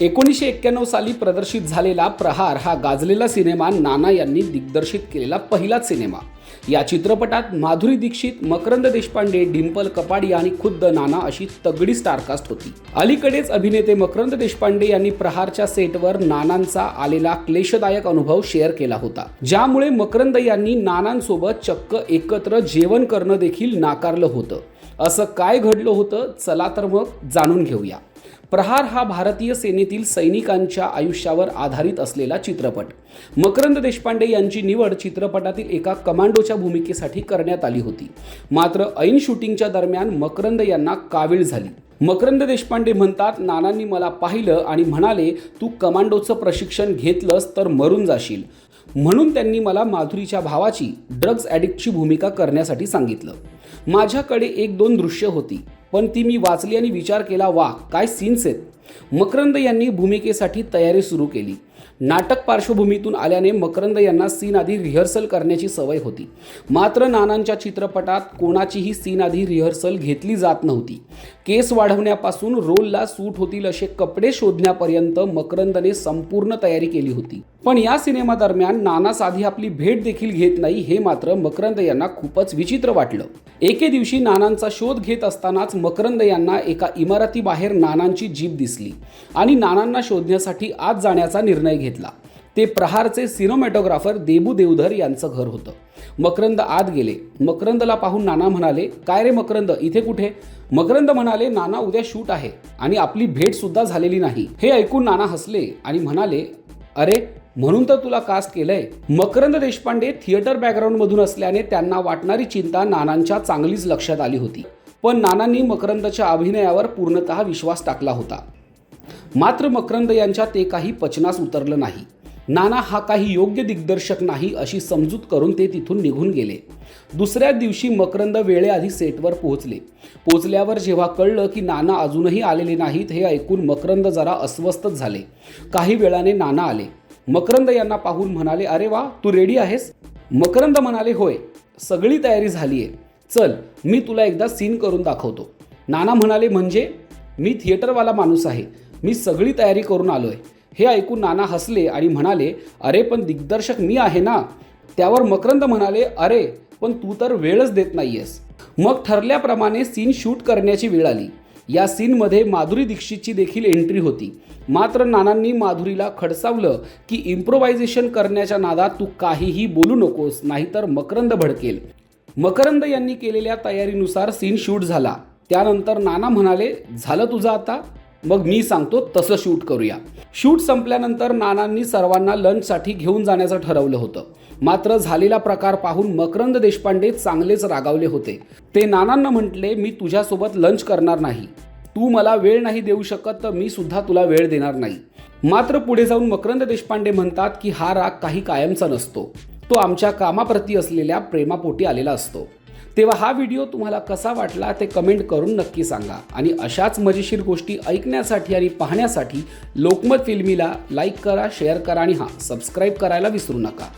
एकोणीसशे एक्क्याण्णव साली प्रदर्शित झालेला प्रहार हा गाजलेला सिनेमा नाना यांनी दिग्दर्शित केलेला पहिलाच सिनेमा. या चित्रपटात माधुरी दीक्षित मकरंद देशपांडे डिंपल कपाडिया आणि खुद्द नाना अशी तगडी स्टारकास्ट होती. अलीकडेच अभिनेते मकरंद देशपांडे यांनी प्रहारच्या सेटवर नानांचा आलेला क्लेशदायक अनुभव शेअर केला होता. ज्यामुळे मकरंद यांनी नानांसोबत चक्क एकत्र जेवण करणं देखील नाकारलं होतं. असं काय घडलं होतं? चला तर मग जाणून घेऊया. प्रहार हा भारतीय सेनेतील सैनिकांच्या आयुष्यावर आधारित असलेला चित्रपट. मकरंद देशपांडे यांची निवड चित्रपटातील एका कमांडोच्या भूमिकेसाठी करण्यात आली होती. मात्र ऐन शूटिंगच्या दरम्यान मकरंद यांना कावीळ झाली. मकरंद देशपांडे म्हणतात नानांनी मला पाहिलं आणि म्हणाले तू कमांडोचं प्रशिक्षण घेतलंस तर मरून जाशील. म्हणून त्यांनी मला माधुरीच्या भावाची ड्रग्ज ॲडिक्टची भूमिका करण्यासाठी सांगितलं. माझ्याकडे एक दोन दृश्य होती. पण ती मी वाचली आणि विचार केला वा काय सीन्स आहेत. मकरंद यांनी भूमिकेसाठी तयारी सुरू केली. नाटक पार्श्वभूमीतून आल्याने मकरंद यांना सीन आधी रिहर्सल करण्याची सवय होती. मात्र नानांच्या चित्रपटात कोणाचीही सीन आधी रिहर्सल घेतली जात नव्हती. केस वाढवण्यापासून रोलला सूट होतील असे कपडे शोधण्यापर्यंत मकरंदने संपूर्ण तयारी केली होती. पण या सिनेमादरम्यान नाना साधी आपली भेट देखील घेत नाही हे मात्र मकरंद यांना खूपच विचित्र वाटलं. एके दिवशी नानांचा शोध घेत असतानाच मकरंद यांना एका इमारतीबाहेर नानांची जीप दिसली आणि नानांना शोधण्यासाठी आत जाण्याचा निर्णय घेतला. ते प्रहारचे सिनेमॅटोग्राफर देबू देवधर यांचं घर होतं. मकरंद आत गेले. मकरंदला पाहून नाना म्हणाले काय रे मकरंद इथे कुठे? मकरंद म्हणाले नाना उद्या शूट आहे आणि आपली भेट सुद्धा झालेली नाही. हे ऐकून नाना हसले आणि म्हणाले अरे म्हणून तर तुला कास्ट केलंय. मकरंद देशपांडे थिएटर बॅकग्राऊंडमधून असल्याने त्यांना वाटणारी चिंता नानांच्या चांगलीच लक्षात आली होती. पण नानांनी मकरंदच्या अभिनयावर पूर्णतः विश्वास टाकला होता. मात्र मकरंद यांच्या ते काही पचनास उतरलं नाही. नाना हा काही योग्य दिग्दर्शक नाही अशी समजूत करून ते तिथून निघून गेले. दुसऱ्या दिवशी मकरंद वेळेआधी सेटवर पोहोचले. पोहोचल्यावर जेव्हा कळलं की नाना अजूनही आलेले नाहीत हे ऐकून मकरंद जरा अस्वस्थच झाले. काही वेळाने नाना आले. मकरंद यांना पाहून म्हणाले अरे वा तू रेडी आहेस? मकरंद म्हणाले होय सगळी तयारी झाली आहे चल मी तुला एकदा सीन करून दाखवतो. नाना म्हणाले म्हणजे? मी थिएटरवाला माणूस आहे. मी सगळी तयारी करून आलो आहे हे ऐकून नाना हसले आणि म्हणाले अरे पण दिग्दर्शक मी आहे ना? त्यावर मकरंद म्हणाले अरे पण तू तर वेळच देत नाहीयेस. मग ठरल्याप्रमाणे सीन शूट करण्याची वेळ आली. या सीनमध्ये माधुरी दीक्षितची देखील एंट्री होती. मात्र नानांनी माधुरीला खडसावलं की इम्प्रोव्हायझेशन करण्याच्या नादात तू काहीही बोलू नकोस नाहीतर मकरंद भडकेल. मकरंद यांनी केलेल्या तयारीनुसार सीन शूट झाला. त्यानंतर नाना म्हणाले झालं तुझं आता? मग मी सांगतो तसं शूट करूया. शूट संपल्यानंतर नानांनी सर्वांना लंचसाठी घेऊन जाण्याचं ठरवलं होतं. मात्र झालेला प्रकार पाहून मकरंद देशपांडे चांगलेच रागावले होते. ते नानांना म्हटले मी तुझ्यासोबत लंच करणार नाही. तू मला वेळ नाही देऊ शकत तर मी सुद्धा तुला वेळ देणार नाही. मात्र पुढे जाऊन मकरंद देशपांडे म्हणतात की हा राग काही कायमचा नसतो. तो आमच्या कामाप्रती असलेल्या प्रेमापोटी आलेला असतो. तेव्हा हा व्हिडिओ तुम्हाला कसा वाटला ते कमेंट करून नक्की सांगा. आणि अशाच मजेशीर गोष्टी ऐकण्यासाठी आणि पाहण्यासाठी लोकमत फिल्मीला लाईक करा शेअर करा आणि हा सबस्क्राईब करायला विसरू नका.